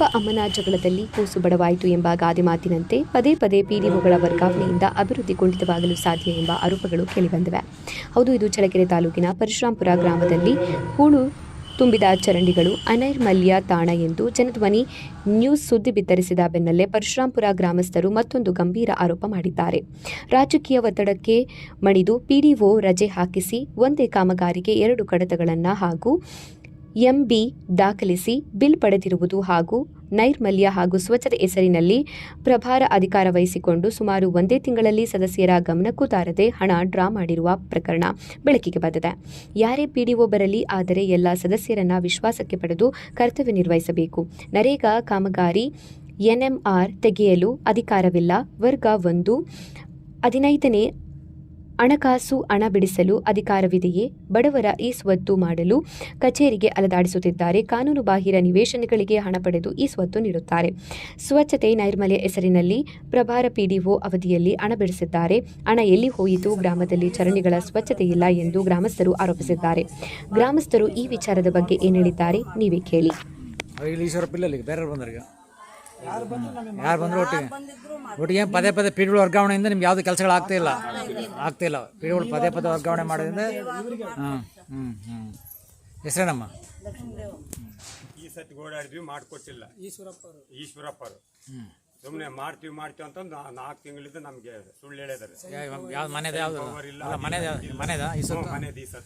ಅಪ್ಪ ಅಮ್ಮನ ಜಗಳದಲ್ಲಿ ಕೂಸು ಬಡವಾಯಿತು ಎಂಬ ಗಾದೆ ಮಾತಿನಂತೆ ಪದೇ ಪದೇ ಪಿಡಿಒಗಳ ವರ್ಗಾವಣೆಯಿಂದ ಅಭಿವೃದ್ಧಿ ಕುಂಠಿತವಾಗಲು ಸಾಧ್ಯ ಎಂಬ ಆರೋಪಗಳು ಕೇಳಿಬಂದಿವೆ. ಹೌದು, ಇದು ಚಳಕೆರೆ ತಾಲೂಕಿನ ಪರಶುರಾಂಪುರ ಗ್ರಾಮದಲ್ಲಿ ಹೂಳು ತುಂಬಿದ ಚರಂಡಿಗಳು ಅನೈರ್ಮಲ್ಯ ತಾಣ ಎಂದು ಜನಧ್ವನಿ ನ್ಯೂಸ್ ಸುದ್ದಿ ಬಿತ್ತರಿಸಿದ ಬೆನ್ನಲ್ಲೇ ಪರಶುರಾಂಪುರ ಗ್ರಾಮಸ್ಥರು ಮತ್ತೊಂದು ಗಂಭೀರ ಆರೋಪ ಮಾಡಿದ್ದಾರೆ. ರಾಜಕೀಯ ಒತ್ತಡಕ್ಕೆ ಮಣಿದು ಪಿಡಿಒ ರಜೆ ಹಾಕಿಸಿ ಒಂದೇ ಕಾಮಗಾರಿಗೆ ಎರಡು ಕಡತಗಳನ್ನು ಹಾಗೂ ಎಂಬಿ ದಾಖಲಿಸಿ ಬಿಲ್ ಪಡೆದಿರುವುದು ಹಾಗೂ ನೈರ್ಮಲ್ಯ ಹಾಗೂ ಸ್ವಚ್ಛತೆ ಹೆಸರಿನಲ್ಲಿ ಪ್ರಭಾರ ಅಧಿಕಾರ ವಹಿಸಿಕೊಂಡು ಸುಮಾರು ಒಂದೇ ತಿಂಗಳಲ್ಲಿ ಸದಸ್ಯರ ಗಮನಕ್ಕೂ ತಾರದೆ ಹಣ ಡ್ರಾ ಮಾಡಿರುವ ಪ್ರಕರಣ ಬೆಳಕಿಗೆ ಬಂದಿದೆ. ಯಾರೇ ಪಿಡಿಒ ಬರಲಿ, ಆದರೆ ಎಲ್ಲ ಸದಸ್ಯರನ್ನ ವಿಶ್ವಾಸಕ್ಕೆ ಪಡೆದು ಕರ್ತವ್ಯ ನಿರ್ವಹಿಸಬೇಕು. ನರೇಗಾ ಕಾಮಗಾರಿ ಎನ್ಎಂಆರ್ ತೆಗೆಯಲು ಅಧಿಕಾರವಿಲ್ಲ. ವರ್ಗ ಒಂದು, ಹದಿನೈದನೇ ಹಣಕಾಸು ಹಣ ಬಿಡಿಸಲು ಅಧಿಕಾರವಿದೆಯೇ? ಬಡವರ ಈ ಸ್ವತ್ತು ಮಾಡಲು ಕಚೇರಿಗೆ ಅಲದಾಡಿಸುತ್ತಿದ್ದಾರೆ. ಕಾನೂನು ಬಾಹಿರ ನಿವೇಶನಗಳಿಗೆ ಹಣ ಪಡೆದು ಈ ಸ್ವತ್ತು ನೀಡುತ್ತಾರೆ. ಸ್ವಚ್ಛತೆ ನೈರ್ಮಲ್ಯ ಹೆಸರಿನಲ್ಲಿ ಪ್ರಭಾರ ಪಿಡಿಒ ಅವಧಿಯಲ್ಲಿ ಹಣ ಬಿಡಿಸಿದ್ದಾರೆ. ಹಣ ಎಲ್ಲಿ ಹೋಯಿತು? ಗ್ರಾಮದಲ್ಲಿ ಚರಂಡಿಗಳ ಸ್ವಚ್ಛತೆ ಇಲ್ಲ ಎಂದು ಗ್ರಾಮಸ್ಥರು ಆರೋಪಿಸಿದ್ದಾರೆ. ಗ್ರಾಮಸ್ಥರು ಈ ವಿಚಾರದ ಬಗ್ಗೆ ಏನು ಹೇಳಿದ್ದಾರೆ? ನೀವೇ ಕೇಳಿ. ಯಾರು ಬಂದ್ರು ಒಟ್ಟಿಗೆ? ಒಟ್ಟಿಗೆ ಏನ್ ಪದೇ ಪದೇ ಪೀಡಿಗಳು ವರ್ಗಾವಣೆಯಿಂದ ನಿಮ್ಗೆ ಯಾವ್ದು ಕೆಲಸಗಳು ಆಗ್ತಾ ಇಲ್ಲ. ಆಗ್ತಾ ಇಲ್ಲ. ಪಿಡಿಗಳು ಪದೇ ಪದೇ ವರ್ಗಾವಣೆ ಮಾಡೋದ್ರಿಂದ ಹ್ಞೂ ಹ್ಞೂ ಹ್ಞೂ ಹೆಸರೇನಮ್ಮ? ಈ ಸತಿ ಓಡಾಡಿದ್ವಿ ಮಾಡ್ಕೊಟ್ಟಿಲ್ಲ. ಈಶ್ವರಪ್ಪ ಈಶ್ವರಪ್ಪರು. ಸುಮ್ಮನೆ ಮಾಡ್ತೀವಿ ಮಾಡ್ತೀವಿ ಅಂತ ನಾಲ್ಕು ತಿಂಗಳಿಂದ ನಮಗೆ ಸುಳ್ಳು ಹೇಳಿದ್ದಾರೆ. ಯಾವ್ದು ಮನೆದ ಯಾವ್ದು? ಮನೆದ ಮನೆದ? ಈ ಸತ್ತು? ಮನೆದ ಈ ದಿವಸ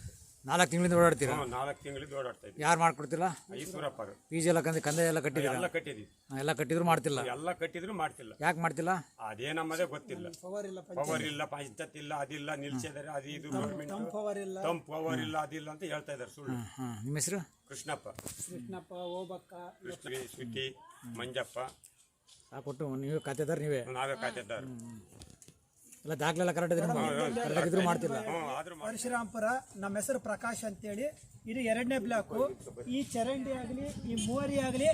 ನಾಲ್ಕು ತಿಂಗಳಿಂದ ಓಡಾಡ್ತೀರಾ? ನಾಲ್ಕು ತಿಂಗಳಿಂದ ಓಡಾಡ್ತಾ ಇದ್ದೀವಿ. ಯಾರು ಮಾಡ್ಕೊಡ್ತಿಲ್ಲ? ಈಶ್ವರಪ್ಪರು ಪಿ ಜಿ ಎಲ್ಲ ಕಂದ ಕಂದ ಎಲ್ಲ ಕಟ್ಟಿದ್ದೀರಾ? ಎಲ್ಲ ಕಟ್ಟಿದ್ವಿ ಎಲ್ಲ ಕಟ್ಟಿದ್ರು ಮಾಡ್ತಿಲ್ಲ? ಎಲ್ಲ ಕಟ್ಟಿದ್ರು ಮಾಡ್ತಿಲ್ಲ. ಯಾಕೆ ಮಾಡ್ತಿಲ್ಲ? ಅದೇ ನಮ್ಮದೇ ಗೊತ್ತಿಲ್ಲ. ಪವರ್ ಇಲ್ಲ ಪಂಚಾಯತ್. ಇಲ್ಲ ಅದಿಲ್ಲ ನಿಲ್ಸಿದ್ದಾರೆ ಅದು ಇದು ಗೌರ್ಮೆಂಟ್ ತಂಪ್ ಪವರ್ ಇಲ್ಲ. ಅದಿಲ್ಲ ಅಂತ ಹೇಳ್ತಾ ಇದ್ದಾರೆ ಸುಳ್ಳು. ನಿಮ್ಮ ಹೆಸರು? ಕೃಷ್ಣಪ್ಪ. ಕೃಷ್ಣಪ್ಪ ಓಬಕ್ಕ ಕೃಷ್ಣ ಸ್ವಿಟಿ ಮಂಜಪ್ಪ. ಕೊಟ್ಟು ನೀವು ಖಾತೆದಾರ ನೀವೇ? ನಾವೇ ಕಾಯ್ತಿದ್ದಾರೆ ಎಲ್ಲ ದಾಖಲೆಲ್ಲ ಕರೆಕ್ಟ್ ಇದ್ರೆ ಇದ್ರು ಮಾಡ್ತಿಲ್ಲ. ಪರಶುರಾಮ್ಪುರ ಪರಶುರಾಂಪುರ ನಮ್ಮ ಹೆಸರು ಪ್ರಕಾಶ್ ಅಂತೇಳಿ. ಇದು ಎರಡನೇ ಬ್ಲಾಕು ಈ ಚರಂಡಿ ಆಗಲಿ ಈ ಮೋರಿ ಆಗಲಿ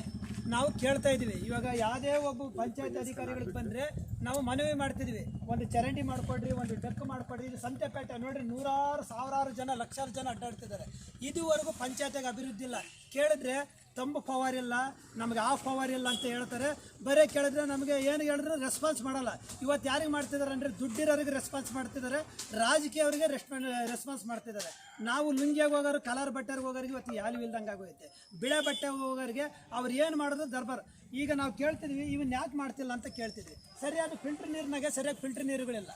ನಾವು ಕೇಳ್ತಾ ಇದ್ದೀವಿ. ಇವಾಗ ಯಾವುದೇ ಒಬ್ಬ ಪಂಚಾಯತ್ ಅಧಿಕಾರಿಗಳಿಗೆ ಬಂದರೆ ನಾವು ಮನವಿ ಮಾಡ್ತಿದ್ವಿ. ಒಂದು ಚರಂಡಿ ಮಾಡಿಕೊಡ್ರಿ, ಒಂದು ಡೆಕ್ ಮಾಡಿಕೊಡ್ರಿ. ಇದು ಸಂತೆಪೇಟೆ ನೋಡ್ರಿ, ನೂರಾರು, ಸಾವಿರಾರು ಜನ, ಲಕ್ಷಾರು ಜನ ಅಡ್ಡಾಡ್ತಿದ್ದಾರೆ. ಇದುವರೆಗೂ ಪಂಚಾಯತಿಗೆ ಅಭಿವೃದ್ಧಿ ಇಲ್ಲ. ಕೇಳಿದ್ರೆ ತಂಬು ಪವರ್ ಇಲ್ಲ, ನಮಗೆ ಆಫ್ ಪವರ್ ಇಲ್ಲ ಅಂತ ಹೇಳ್ತಾರೆ. ಬರೀ ಕೇಳಿದ್ರೆ ನಮಗೆ ಏನು ಹೇಳಿದ್ರೆ ರೆಸ್ಪಾನ್ಸ್ ಮಾಡಲ್ಲ. ಇವತ್ತು ಯಾರಿಗೆ ಮಾಡ್ತಿದ್ದಾರೆ ಅಂದರೆ ದುಡ್ಡಿರೋರಿಗೆ ರೆಸ್ಪಾನ್ಸ್ ಮಾಡ್ತಿದ್ದಾರೆ. ರಾಜಕೀಯವರಿಗೆ ರೆಸ್ಪಾನ್ ರೆಸ್ಪಾನ್ಸ್ ಮಾಡ್ತಿದ್ದಾರೆ. ನಾವು ಲುಂಗಿಯಾಗಿ ಹೋಗೋರು, ಕಲರ್ ಬಟ್ಟೆಗೆ ಹೋಗೋರಿಗೆ ಇವತ್ತು ಯಾಲು ಇಲ್ದಂಗೆ ಆಗೋಯ್ತೆ ಬಿಳೆ ಬಟ್ಟೆ ಹೋಗೋರಿಗೆ ಅವ್ರು ಏನು ಮಾಡೋದು ದರ್ಬಾರ್. ಈಗ ನಾವು ಕೇಳ್ತಿದ್ವಿ, ಇವನ್ ಯಾಕೆ ಮಾಡ್ತಿಲ್ಲ? ಅಂತ ಕೇಳ್ತಿದ್ವಿ. ಸರಿಯಾದ ಫಿಲ್ಟರ್ ನೀರಿನಾಗೆ ಸರಿಯಾಗಿ ಫಿಲ್ಟರ್ ನೀರುಗಳಿಲ್ಲ.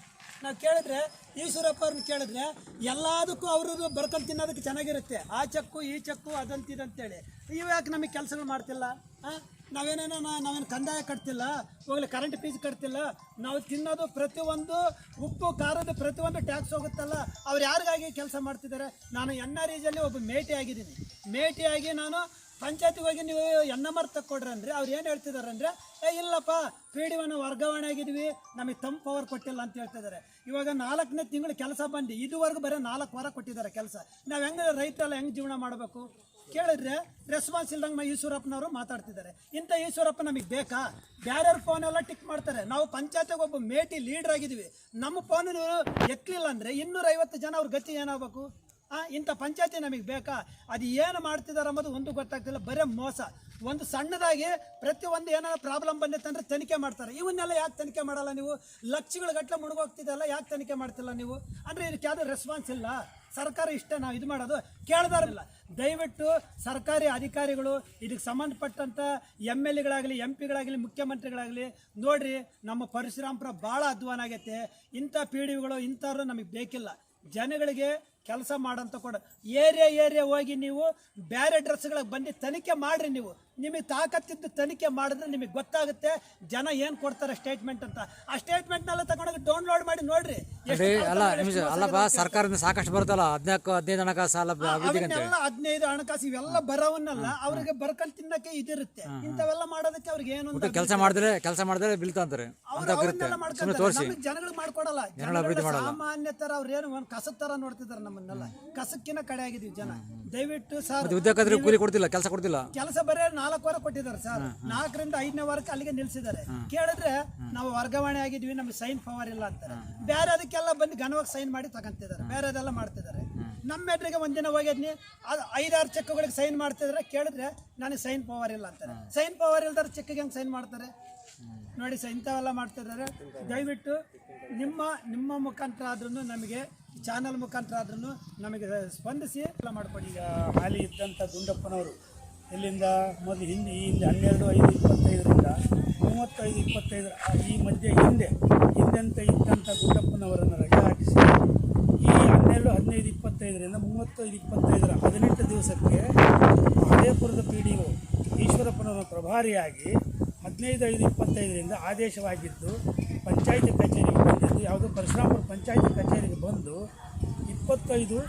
ನಾವು ಕೇಳಿದ್ರೆ, ಈಶ್ವರಪ್ಪ ಅವ್ರನ್ನ ಕೇಳಿದ್ರೆ, ಎಲ್ಲದಕ್ಕೂ ಅವ್ರದ್ದು ಬರ್ಕೊಂಡು ತಿನ್ನೋದಕ್ಕೆ ಚೆನ್ನಾಗಿರುತ್ತೆ. ಆ ಚಕ್ಕು, ಈ ಚಕ್ಕು, ಅದಂತ ಇದಂತೇಳಿ ಯಾಕೆ ನಮಗೆ ಕೆಲಸಗಳು ಮಾಡ್ತಿಲ್ಲ? ಹಾಂ ನಾವೇನೇನೋ ನಾವೇನು ಕಂದಾಯ ಕಟ್ತಿಲ್ಲ? ಹೋಗಲಿ ಕರೆಂಟ್ ಫೀಸ್ ಕಟ್ತಿಲ್ಲ? ನಾವು ತಿನ್ನೋದು ಪ್ರತಿಯೊಂದು, ಉಪ್ಪು, ಖಾರದ ಪ್ರತಿಯೊಂದು ಟ್ಯಾಕ್ಸ್ ಹೋಗುತ್ತಲ್ಲ? ಅವ್ರು ಯಾರಿಗಾಗಿ ಕೆಲಸ ಮಾಡ್ತಿದ್ದಾರೆ? ನಾನು ಎನ್ ಆರ್ ಒಬ್ಬ ಮೇಟಿ ಆಗಿದ್ದೀನಿ. ಮೇಟಿಯಾಗಿ ನಾನು ಪಂಚಾಯತಿಗೆ ಹೋಗಿ ನೀವು ಎನ್ ಎಂ ಆರ್ ತಕ್ಕೊಡ್ರಿ ಅಂದ್ರೆ ಅವ್ರು ಏನು ಹೇಳ್ತಿದ್ದಾರೆ ಅಂದರೆ, ಏ, ಇಲ್ಲಪ್ಪ ಪಿ ಡಿ ಒನ ವರ್ಗಾವಣೆ ಆಗಿದ್ವಿ, ನಮಗೆ ತಂಪು ಪವರ್ ಕೊಟ್ಟಿಲ್ಲ ಅಂತ ಹೇಳ್ತಿದ್ದಾರೆ ಇವಾಗ ನಾಲ್ಕನೇ ತಿಂಗಳು ಕೆಲಸ ಬಂದು, ಇದುವರೆಗೂ ಬರೀ ನಾಲ್ಕು ವಾರ ಕೊಟ್ಟಿದ್ದಾರೆ ಕೆಲಸ. ನಾವು ಹೆಂಗೆ ರೈತರೆಲ್ಲ ಹೆಂಗೆ ಜೀವನ ಮಾಡಬೇಕು? ಕೇಳಿದ್ರೆ ರೆಸ್ಪಾನ್ಸ್ ಇಲ್ದಂಗೆ ಈಶ್ವರಪ್ಪನವರು ಮಾತಾಡ್ತಿದ್ದಾರೆ. ಇಂಥ ಈಶ್ವರಪ್ಪ ನಮಗೆ ಬೇಕಾ? ಬೇರೆಯವ್ರ ಫೋನ್ ಎಲ್ಲ ಟಿಕ್ ಮಾಡ್ತಾರೆ. ನಾವು ಪಂಚಾಯತಿಗೆ ಒಬ್ಬ ಮೇಟಿ ಲೀಡರ್ ಆಗಿದ್ದೀವಿ ನಮ್ಮ ಫೋನ್ ಎತ್ತಲಿಲ್ಲ ಅಂದರೆ ಇನ್ನೂರೈವತ್ತು ಜನ ಅವ್ರ ಗತಿ ಏನಾಗಬೇಕು ಇಂಥ ಪಂಚಾಯತಿ ನಮಗೆ ಬೇಕಾ? ಅದು ಏನು ಮಾಡ್ತಿದ್ದಾರೆ ಅನ್ನೋದು ಒಂದು ಗೊತ್ತಾಗ್ತಿಲ್ಲ. ಬರೀ ಮೋಸ. ಒಂದು ಸಣ್ಣದಾಗಿ ಪ್ರತಿಯೊಂದು ಏನಾದ್ರು ಪ್ರಾಬ್ಲಮ್ ಬಂದಿತ್ತಂದ್ರೆ ತನಿಖೆ ಮಾಡ್ತಾರೆ. ಇವನ್ನೆಲ್ಲ ಯಾಕೆ ತನಿಖೆ ಮಾಡಲ್ಲ ನೀವು? ಲಕ್ಷಗಳ ಗಟ್ಟಲೆ ಮುಳುಗೋಗ್ತಿದೆಲ್ಲ ಯಾಕೆ ತನಿಖೆ ಮಾಡ್ತಿಲ್ಲ ನೀವು? ಅಂದರೆ ಇದಕ್ಕೆ ಯಾವುದೋ ರೆಸ್ಪಾನ್ಸ್ ಇಲ್ಲ. ಸರ್ಕಾರ ಇಷ್ಟೇ ನಾವು ಇದು ಮಾಡೋದು. ಕೇಳ್ದಾರಿಲ್ಲ ದಯವಿಟ್ಟು ಸರ್ಕಾರಿ ಅಧಿಕಾರಿಗಳು, ಇದಕ್ಕೆ ಸಂಬಂಧಪಟ್ಟಂಥ ಎಂ ಎಲ್ ಎಗಳಾಗಲಿ, ಎಂ ಪಿಗಳಾಗಲಿ, ಮುಖ್ಯಮಂತ್ರಿಗಳಾಗಲಿ, ನೋಡ್ರಿ, ನಮ್ಮ ಪರಶುರಾಮಪುರ ಭಾಳ ಅಧ್ವಾನ ಆಗೈತೆ. ಇಂಥ ಪಿ ಡಿಗಳು ಇಂಥವ್ರು ನಮಗೆ ಬೇಕಿಲ್ಲ. ಜನಗಳಿಗೆ ಕೆಲಸ ಮಾಡಂತ ಕೂಡ. ಏರಿಯಾ ಏರಿಯಾ ಹೋಗಿ ನೀವು ಬೇರೆ ಡ್ರೆಸ್ಗಳಿಗೆ ಬಂದು ತನಿಖೆ ಮಾಡಿರಿ ನೀವು. ನಿಮಗೆ ತಾಕತ್ತಿದ್ದು ತನಿಖೆ ಮಾಡಿದ್ರೆ ನಿಮಗೆ ಗೊತ್ತಾಗುತ್ತೆ ಜನ ಏನು ಕೊಡ್ತಾರೆ ಸ್ಟೇಟ್ಮೆಂಟ್ ಅಂತ. ಆ ಸ್ಟೇಟ್ಮೆಂಟ್ನೆಲ್ಲ ತಗೊಂಡೋಗಿ ಡೌನ್ಲೋಡ್ ಮಾಡಿ ನೋಡ್ರಿ. ಅಲ್ಲ ನಿಮಿಷ ಅಲ್ಲಪ್ಪ ಸರ್ಕಾರದಿಂದ ಸಾಕಷ್ಟು ಬರುತ್ತಲ್ಲ ಹದಿನಾಲ್ಕು ಹದಿನೈದು ಹಣಕಾಸು ಸಾಲ ಅವನ್ನೆಲ್ಲ ಹದಿನೈದು ಹಣಕಾಸು ಇವೆಲ್ಲ ಬರೋವನ್ನೆಲ್ಲ ಅವ್ರಿಗೆ ಬರ್ಕೊಂಡ್ ತಿನ್ನಕ್ಕೆ ಇದಿರುತ್ತೆ. ಇಂಥವೆಲ್ಲ ಮಾಡೋದಕ್ಕೆ ಅವ್ರಿಗೆ ಏನು ಅಂತ ಕೆಲಸ ಮಾಡಿದ್ರೆ ಕೆಲಸ ಮಾಡಿದ್ರೆ ಬಿಲ್ ತಂತಾರೆ ಜನಗಳು ಮಾಡ್ಕೊಡಲ್ಲ. ಸಾಮಾನ್ಯ ತರ ಅವ್ರು ಏನು ಒಂದು ಕಸದ ತರ ನೋಡ್ತಿದ್ದಾರೆ ನಮ್ಮನ್ನೆಲ್ಲ ಕಸಕ್ಕಿನ ಕಡೆ ಆಗಿದ್ವಿ ಜನ. ದಯವಿಟ್ಟು ಸರ್ ಉದ್ಯೋಗ ಖಾತ್ರಿ ಕೂಲಿ ಕೊಡ್ತಿಲ್ಲ ಕೆಲಸ ಕೊಡ್ತಿಲ್ಲ? ಕೆಲಸ ಬರೀ ನಾಲ್ಕು ವಾರ ಕೊಟ್ಟಿದ್ದಾರೆ ಸರ್. ನಾಲ್ಕರಿಂದ ಐದನೇ ವಾರಕ್ಕೆ ಅಲ್ಲಿಗೆ ನಿಲ್ಸಿದ್ದಾರೆ. ಕೇಳಿದ್ರೆ ನಾವು ವರ್ಗಾವಣೆ ಆಗಿದ್ವಿ ನಮ್ಗೆ ಸೈನ್ ಪವರ್ ಇಲ್ಲ ಅಂತಾರೆ. ಬೇರೆ ಅದಕ್ಕೆಲ್ಲ ಬಂದು ಘನವಾಗಿ ಸೈನ್ ಮಾಡಿ ತಗೊಂತಿದ್ದಾರೆ. ಬೇರೆ ಅದೆಲ್ಲ ಮಾಡ್ತಿದ್ದಾರೆ. ನಮ್ಮ ಎದುರಿಗೆ ಒಂದಿನ ಹೋಗಿದ್ನಿ. ಅದು ಐದಾರು ಚೆಕ್ಗಳಿಗೆ ಸೈನ್ ಮಾಡ್ತಿದ್ರೆ ಕೇಳಿದ್ರೆ ನನಗೆ ಸೈನ್ ಪವರ್ ಇಲ್ಲ ಅಂತಾರೆ. ಸೈನ್ ಪವರ್ ಇಲ್ದಾರ ಚೆಕ್ಗೆ ಹೆಂಗೆ ಸೈನ್ ಮಾಡ್ತಾರೆ? ನೋಡಿ ಸರ್ ಇಂಥವೆಲ್ಲ ಮಾಡ್ತಿದ್ದಾರೆ. ದಯವಿಟ್ಟು ನಿಮ್ಮ ನಿಮ್ಮ ಮುಖಾಂತರ ಆದ್ರೂ ನಮಗೆ ಚಾನಲ್ ಮುಖಾಂತರ ಆದ್ರೂ ನಮಗೆ ಸ್ಪಂದಿಸಿ ಎಲ್ಲ ಮಾಡ್ಕೊಂಡು. ಈಗ ಹಾಲಿ ಇದ್ದಂಥ ಗುಂಡಪ್ಪನವರು ಇಲ್ಲಿಂದ ಮೊದಲು ಹಿಂದೆ ಈ ಹಿಂದೆ ಹನ್ನೆರಡು ಐದು ಇಪ್ಪತ್ತೈದರಿಂದ ಮೂವತ್ತೈದು ಇಪ್ಪತ್ತೈದರ ಈ ಮಧ್ಯೆ ಹಿಂದೆ ಹಿಂದೆಂತ ಇದ್ದಂಥ ಗುಂಡಪ್ಪನವರನ್ನು ರಜೆ ಹಾಕಿಸಿ. ಹನ್ನೆರಡು ಹದಿನೈದು, ಇಪ್ಪತ್ತೈದರಿಂದ ಮೂವತ್ತೈದು, ಇಪ್ಪತ್ತೈದರ ಹದಿನೆಂಟು ದಿವಸಕ್ಕೆ ಮಹದೇಪುರದ ಪಿ ಡಿ ಒ ಈಶ್ವರಪ್ಪನವರ ಪ್ರಭಾರಿಯಾಗಿ ಹದಿನೈದು, ಐದು, ಇಪ್ಪತ್ತೈದರಿಂದ ಆದೇಶವಾಗಿದ್ದು, ಪಂಚಾಯಿತಿ ಕಚೇರಿಗೆ ಬಂದಿದ್ದು, ಯಾವುದೋ ಪರಶುರಾಮಪುರ ಪಂಚಾಯಿತಿ ಕಚೇರಿಗೆ ಬಂದು ಇಪ್ಪತ್ತೈದು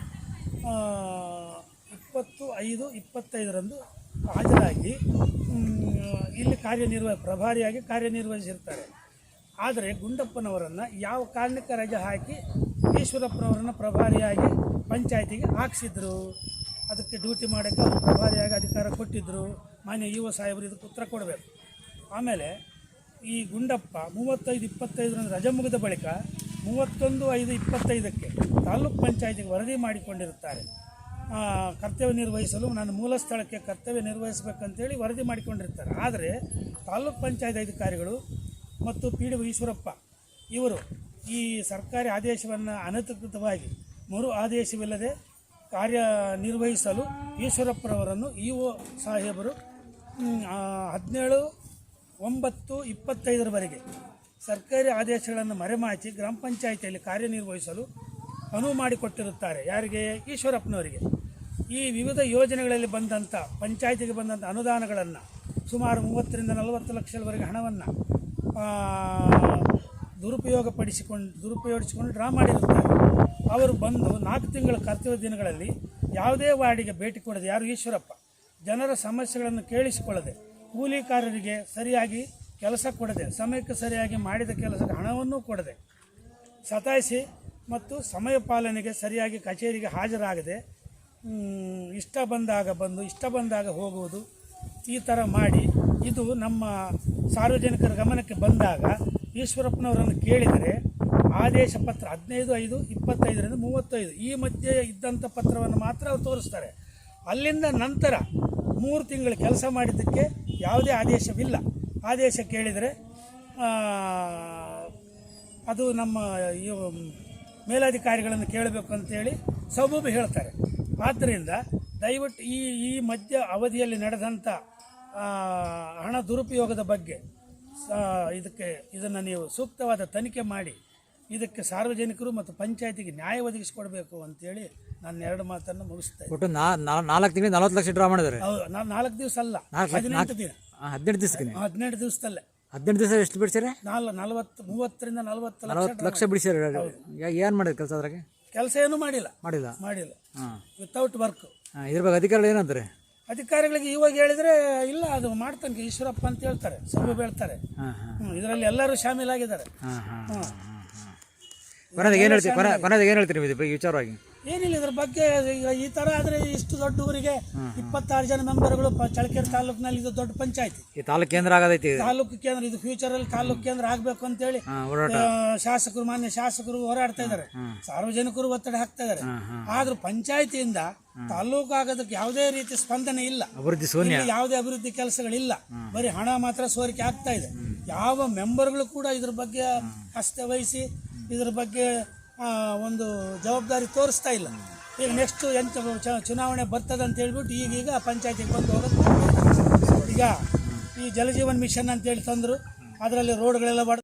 ಇಪ್ಪತ್ತು, ಐದು, ಇಪ್ಪತ್ತೈದರಂದು ಹಾಜರಾಗಿ ಇಲ್ಲಿ ಕಾರ್ಯನಿರ್ವ, ಪ್ರಭಾರಿಯಾಗಿ ಕಾರ್ಯನಿರ್ವಹಿಸಿರ್ತಾರೆ. ಆದರೆ ಗುಂಡಪ್ಪನವರನ್ನು ಯಾವ ಕಾರಣಕ್ಕೆ ರಜೆ ಹಾಕಿ ಈಶ್ವರಪ್ಪನವರನ್ನು ಪ್ರಭಾರಿಯಾಗಿ ಪಂಚಾಯತಿಗೆ ಹಾಕ್ಸಿದ್ರು? ಅದಕ್ಕೆ ಡ್ಯೂಟಿ ಮಾಡೋಕ್ಕೆ ಅವರು ಪ್ರಭಾರಿಯಾಗಿ ಅಧಿಕಾರ ಕೊಟ್ಟಿದ್ದರು ಮಾನ್ಯ ಇ ಒ ಸಾಹೇಬರು ಇದಕ್ಕೆ ಉತ್ತರ ಕೊಡಬೇಕು. ಆಮೇಲೆ ಈ ಗುಂಡಪ್ಪ ಮೂವತ್ತೈದು ಇಪ್ಪತ್ತೈದರಂದು ರಜೆ ಮುಗಿದ ಬಳಿಕ ಮೂವತ್ತೊಂದು ಐದು ಇಪ್ಪತ್ತೈದಕ್ಕೆ ತಾಲೂಕ್ ಪಂಚಾಯತಿಗೆ ವರದಿ ಮಾಡಿಕೊಂಡಿರುತ್ತಾರೆ. ಕರ್ತವ್ಯ ನಿರ್ವಹಿಸಲು ನಾನು ಮೂಲ ಸ್ಥಳಕ್ಕೆ ಕರ್ತವ್ಯ ನಿರ್ವಹಿಸಬೇಕಂತೇಳಿ ವರದಿ ಮಾಡಿಕೊಂಡಿರ್ತಾರೆ. ಆದರೆ ತಾಲೂಕ್ ಪಂಚಾಯತ್ ಅಧಿಕಾರಿಗಳು ಮತ್ತು ಪಿ ಡಿ ಈಶ್ವರಪ್ಪ, ಇವರು ಈ ಸರ್ಕಾರಿ ಆದೇಶವನ್ನು ಅನಧಿಕೃತವಾಗಿ ಮರು ಆದೇಶವಿಲ್ಲದೆ ಕಾರ್ಯನಿರ್ವಹಿಸಲು ಈಶ್ವರಪ್ಪರವರನ್ನು ಇ ಒ ಸಾಹೇಬರು ಹದಿನೇಳು ಒಂಬತ್ತು ಇಪ್ಪತ್ತೈದರವರೆಗೆ ಸರ್ಕಾರಿ ಆದೇಶಗಳನ್ನು ಮರೆಮಾಚಿ ಗ್ರಾಮ ಪಂಚಾಯಿತಿಯಲ್ಲಿ ಕಾರ್ಯನಿರ್ವಹಿಸಲು ಅನುವು ಮಾಡಿಕೊಟ್ಟಿರುತ್ತಾರೆ. ಯಾರಿಗೆ? ಈಶ್ವರಪ್ಪನವರಿಗೆ. ಈ ವಿವಿಧ ಯೋಜನೆಗಳಲ್ಲಿ ಬಂದಂಥ, ಪಂಚಾಯಿತಿಗೆ ಬಂದಂಥ ಅನುದಾನಗಳನ್ನು ಸುಮಾರು ಮೂವತ್ತರಿಂದ ನಲವತ್ತು ಲಕ್ಷದವರೆಗೆ ಹಣವನ್ನು ದುರುಪಯೋಗ ಪಡಿಸಿಕೊಂಡು ದುರುಪಯೋಗಿಸಿಕೊಂಡು ಡ್ರಾ ಮಾಡಿರುತ್ತಾರೆ. ಅವರು ಬಂದು ನಾಲ್ಕು ತಿಂಗಳ ಕರ್ತವ್ಯ ದಿನಗಳಲ್ಲಿ ಯಾವುದೇ ವಾರ್ಡಿಗೆ ಭೇಟಿ ಕೊಡದೆ ಯಾರು ಈಶ್ವರಪ್ಪ, ಜನರ ಸಮಸ್ಯೆಗಳನ್ನು ಕೇಳಿಸಿಕೊಳ್ಳದೆ ಕೂಲಿಕಾರರಿಗೆ ಸರಿಯಾಗಿ ಕೆಲಸ ಕೊಡದೆ, ಸಮಯಕ್ಕೆ ಸರಿಯಾಗಿ ಮಾಡಿದ ಕೆಲಸಕ್ಕೆ ಹಣವನ್ನು ಕೊಡದೆ ಸತಾಯಿಸಿ ಮತ್ತು ಸಮಯ ಪಾಲನೆಗೆ ಸರಿಯಾಗಿ ಕಚೇರಿಗೆ ಹಾಜರಾಗದೆ ಇಷ್ಟ ಬಂದಾಗ ಬಂದು, ಇಷ್ಟ ಬಂದಾಗ ಹೋಗುವುದು ಈ ಥರ ಮಾಡಿ ಇದು ನಮ್ಮ ಸಾರ್ವಜನಿಕರ ಗಮನಕ್ಕೆ ಬಂದಾಗ ಈಶ್ವರಪ್ಪನವರನ್ನು ಕೇಳಿದರೆ ಆದೇಶ ಪತ್ರ ಹದಿನೈದು, ಐದು, ಇಪ್ಪತ್ತೈದರಿಂದ ಮೂವತ್ತೈದು ಈ ಮಧ್ಯೆ ಇದ್ದಂಥ ಪತ್ರವನ್ನು ಮಾತ್ರ ಅವ್ರು ತೋರಿಸ್ತಾರೆ. ಅಲ್ಲಿಂದ ನಂತರ ಮೂರು ತಿಂಗಳು ಕೆಲಸ ಮಾಡಿದ್ದಕ್ಕೆ ಯಾವುದೇ ಆದೇಶವಿಲ್ಲ. ಆದೇಶ ಕೇಳಿದರೆ ಅದು ನಮ್ಮ ಮೇಲಾಧಿಕಾರಿಗಳನ್ನು ಕೇಳಬೇಕು ಅಂತೇಳಿ ಸಬೂಬು ಹೇಳ್ತಾರೆ. ಆದ್ದರಿಂದ ದಯವಿಟ್ಟು ಈ ಈ ಮಧ್ಯ ಅವಧಿಯಲ್ಲಿ ನಡೆದಂಥ ಹಣ ದುರುಪಯೋಗದ ಬಗ್ಗೆ ಇದಕ್ಕೆ ಇದನ್ನು ನೀವು ಸೂಕ್ತವಾದ ತನಿಖೆ ಮಾಡಿ ಇದಕ್ಕೆ ಸಾರ್ವಜನಿಕರು ಮತ್ತು ಪಂಚಾಯತಿಗೆ ನ್ಯಾಯ ಒದಗಿಸಿಕೊಡ್ಬೇಕು ಅಂತೇಳಿ ನಾನು ಎರಡು ಮಾತನ್ನು ಮುಗಿಸ್ತೇನೆ ಒಟ್ಟು ನಾಲ್ಕು ತಿಂಗಳು ನಲವತ್ತು ಲಕ್ಷ ಡ್ರಾ ಮಾಡಿದ್ರೆ ಹೌದು ನಾನು ನಾಲ್ಕು ದಿವಸ ಅಲ್ಲ ಹದಿನೆಂಟು ದಿನ. ಹದಿನೆಂಟು ದಿವಸಕ್ಕೆ ಹದಿನೆಂಟು ದಿವಸದಲ್ಲೇ. ಹದಿನೆಂಟು ದಿವಸ ಎಷ್ಟು ಬಿಡಿಸಿರಿ? ನಾಲ್ ನಲವತ್ತು ಮೂವತ್ತರಿಂದ ನಲವತ್ತು ನಲವತ್ತು ಲಕ್ಷ ಬಿಡಿಸಿರಿ ಏನು ಮಾಡಿದ್ರು ಕೆಲಸ ಅದ್ರಾಗೆ? ಕೆಲಸ ಏನೂ ಮಾಡಿಲ್ಲ. ಮಾಡಿಲ್ಲ? ಮಾಡಿಲ್ಲ. ವಿತೌಟ್ ವರ್ಕ್ ಇದ್ರ ಬಗ್ಗೆ ಅಧಿಕಾರಿಗಳು ಏನಂತಾರೆ ಅಧಿಕಾರಿಗಳಿಗೆ ಇವಾಗ ಹೇಳಿದ್ರೆ ಇಲ್ಲ ಅದು ಮಾಡ್ತಾನೆ ಈಶ್ವರಪ್ಪ ಅಂತ ಹೇಳ್ತಾರೆ ಸಬೂಬ್ ಹೇಳ್ತಾರೆ ಇದರಲ್ಲಿ ಎಲ್ಲರೂ ಶಾಮೀಲಾಗಿದ್ದಾರೆ. ಕೊನೆದಾಗ ಏನು ಕೊನೆದಾಗ ಏನು ಹೇಳ್ತೀರಿ ವಿಚಾರವಾಗಿ? ಏನಿಲ್ಲ ಇದ್ರ ಬಗ್ಗೆ ಈಗ ಈ ತರ ಆದ್ರೆ ಇಷ್ಟು ದೊಡ್ಡ ಊರಿಗೆ ಇಪ್ಪತ್ತಾರು ಜನ ಮೆಂಬರ್ಗಳು ಪ- ಚಳ್ಳಕೆರೆ ತಾಲೂಕಿನಲ್ಲಿ ಇದು ದೊಡ್ಡ ಪಂಚಾಯತಿ. ಈ ತಾಲೂಕು ಕೇಂದ್ರ ಆಗದೈತಿ ತಾಲೂಕು ಕೇಂದ್ರ ಇದು ಫ್ಯೂಚರ್ ಅಲ್ಲಿ ತಾಲೂಕು ಕೇಂದ್ರ ಆಗ್ಬೇಕು ಅಂತೇಳಿ ಹೇಳಿ ಓಡಾಟ ಆ, ಶಾಸಕರು ಮಾನ್ಯ ಶಾಸಕರು ಹೋರಾಡ್ತಾ ಇದ್ದಾರೆ. ಸಾರ್ವಜನಿಕರು ಒತ್ತಡ ಹಾಕ್ತಾ ಇದ್ದಾರೆ. ಆದ್ರೂ ಪಂಚಾಯತಿಯಿಂದ ತಾಲೂಕು ಆಗೋದಕ್ಕೆ ಯಾವುದೇ ರೀತಿ ಸ್ಪಂದನೆ ಇಲ್ಲ. ಅಭಿವೃದ್ಧಿ ಇಲ್ಲಿ ಯಾವುದೇ ಅಭಿವೃದ್ಧಿ ಕೆಲಸಗಳಿಲ್ಲ. ಬರೀ ಹಣ ಮಾತ್ರ ಸೋರಿಕೆ ಆಗ್ತಾ ಇದೆ. ಯಾವ ಮೆಂಬರ್ಗಳು ಕೂಡ ಇದ್ರ ಬಗ್ಗೆ ಹಸ್ತೆ ವಹಿಸಿ ಇದ್ರ ಬಗ್ಗೆ ಒಂದು ಜವಾಬ್ದಾರಿ ತೋರಿಸ್ತಾ ಇಲ್ಲ. ಈಗ ನೆಕ್ಸ್ಟ್ ಎಂತ ಚುನಾವಣೆ ಬರ್ತದೆ ಅಂತ ಹೇಳ್ಬಿಟ್ಟು ಈಗೀಗ ಪಂಚಾಯತಿಗೆ ಬಂದು ಹೋಗುತ್ತೆ ಈಗ ಈ ಜಲಜೀವನ್ ಮಿಷನ್ ಅಂತೇಳಿ ತಂದರು. ಅದರಲ್ಲಿ ರೋಡ್ಗಳೆಲ್ಲ ಬಡ್